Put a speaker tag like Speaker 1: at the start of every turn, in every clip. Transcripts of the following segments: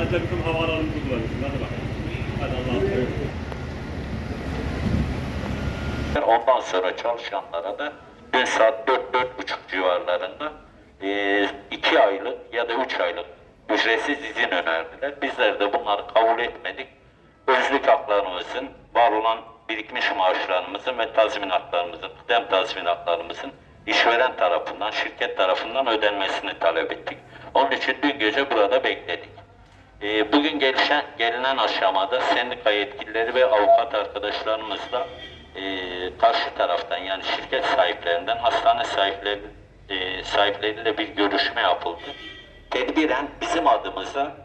Speaker 1: Ancak bizim kullanıyoruz. Hadi bakalım. Hadi Allah'a emanet.
Speaker 2: Ondan sonra çalışanlara da dün saat 4-4.30 civarlarında e, iki aylık ya da üç aylık ücretsiz izin önerdiler. Bizler de bunları kabul etmedik. Özlük haklarımızın, var olan birikmiş maaşlarımızın ve tazminatlarımızın, kıdem tazminatlarımızın işveren tarafından, şirket tarafından ödenmesini talep ettik. Onun için dün gece burada bekledik. Ee, bugün gelişen, gelinen aşamada sendika yetkilileri ve avukat arkadaşlarımızla e, karşı taraftan yani şirket sahiplerinden hastane sahipleri e, sahipleriyle bir görüşme yapıldı. Tedbiren bizim adımıza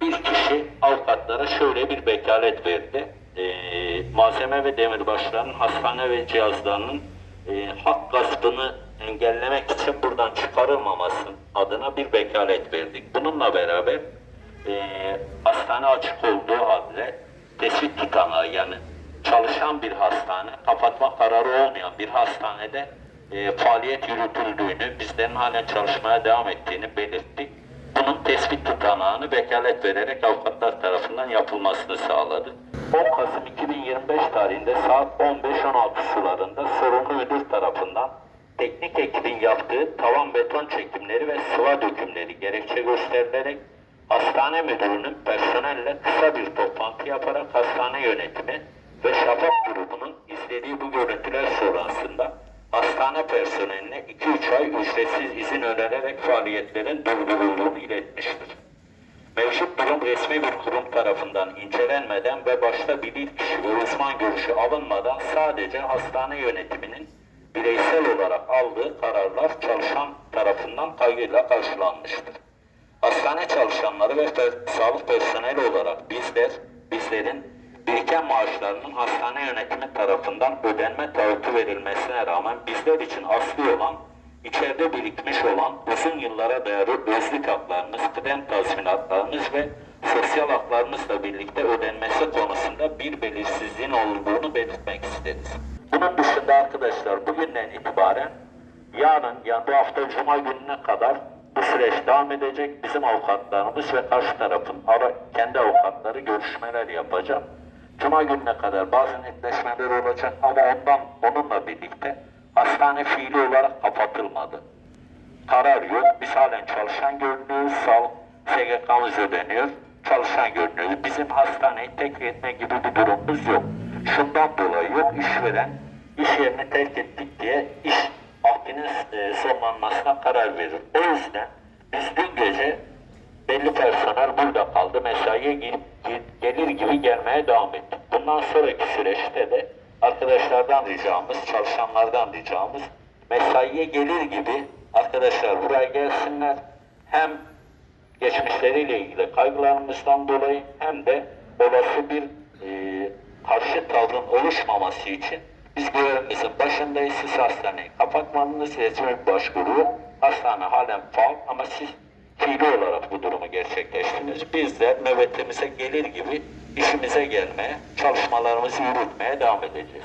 Speaker 2: bir kişi avukatlara şöyle bir vekalet verdi. E, malzeme ve demirbaşların hastane ve cihazlarının e, hak gaspını engellemek için buradan çıkarılmaması adına bir vekalet verdik. Bununla beraber e, hastane açık olduğu halde tespit tutanağı yani çalışan bir hastane, kapatma kararı olmayan bir hastanede e, faaliyet yürütüldüğünü, bizlerin halen çalışmaya devam ettiğini belirttik. Bunun tespit tutanağını vekalet vererek avukatlar tarafından yapılmasını sağladı. 10 Kasım 2025 tarihinde saat 15-16 sularında sorumlu müdür tarafından tavan beton çekimleri ve sıva dökümleri gerekçe gösterilerek hastane müdürünün personelle kısa bir toplantı yaparak hastane yönetimi ve Şafak grubunun izlediği bu görüntüler sonrasında hastane personeline 2-3 ay ücretsiz izin önererek faaliyetlerin durdurulduğunu iletmiştir. Mevcut durum resmi bir kurum tarafından incelenmeden ve başta bilirkişi ve uzman görüşü alınmadan sadece hastane yönetiminin bireysel olarak aldığı kararlar çalışan tarafından kaygıyla karşılanmıştır. Hastane çalışanları ve sağlık personeli olarak bizler, bizlerin biriken maaşlarının hastane yönetimi tarafından ödenme taahhütü verilmesine rağmen bizler için asli olan, içeride birikmiş olan uzun yıllara dayalı özlük haklarımız, kıdem tazminatlarımız ve sosyal haklarımızla birlikte ödenmesi konusunda bir belirsizliğin olduğunu belirtmek isteriz. Bunun dışında arkadaşlar itibaren yarın yani bu hafta cuma gününe kadar bu süreç devam edecek. Bizim avukatlarımız ve karşı tarafın ara, kendi avukatları görüşmeler yapacak. Cuma gününe kadar bazı netleşmeler olacak ama ondan onunla birlikte hastane fiili olarak kapatılmadı. Karar yok. Biz halen çalışan görünüyoruz. Sağlık SGK'mız ödeniyor. Çalışan görünüyoruz. Bizim hastaneyi terk etme gibi bir durumumuz yok. Şundan dolayı yok. İşveren iş yerini terk ettik diye iş akdinin e, sonlanmasına karar verir. O yüzden biz dün gece belli personel burada kaldı. Mesaiye gelir gibi gelmeye devam ettik. Bundan sonraki süreçte de arkadaşlardan ricamız, çalışanlardan ricamız mesaiye gelir gibi arkadaşlar buraya gelsinler. Hem geçmişleriyle ilgili kaygılarımızdan dolayı hem de olası bir e, karşı tavrın oluşmaması için biz görevimizin başındayız. Siz hastaneyi kapatmanız resmi başvuru. Hastane halen faal ama siz fiili olarak bu durumu gerçekleştiniz. Bizler nöbetimize gelir gibi işimize gelmeye, çalışmalarımızı yürütmeye devam edeceğiz.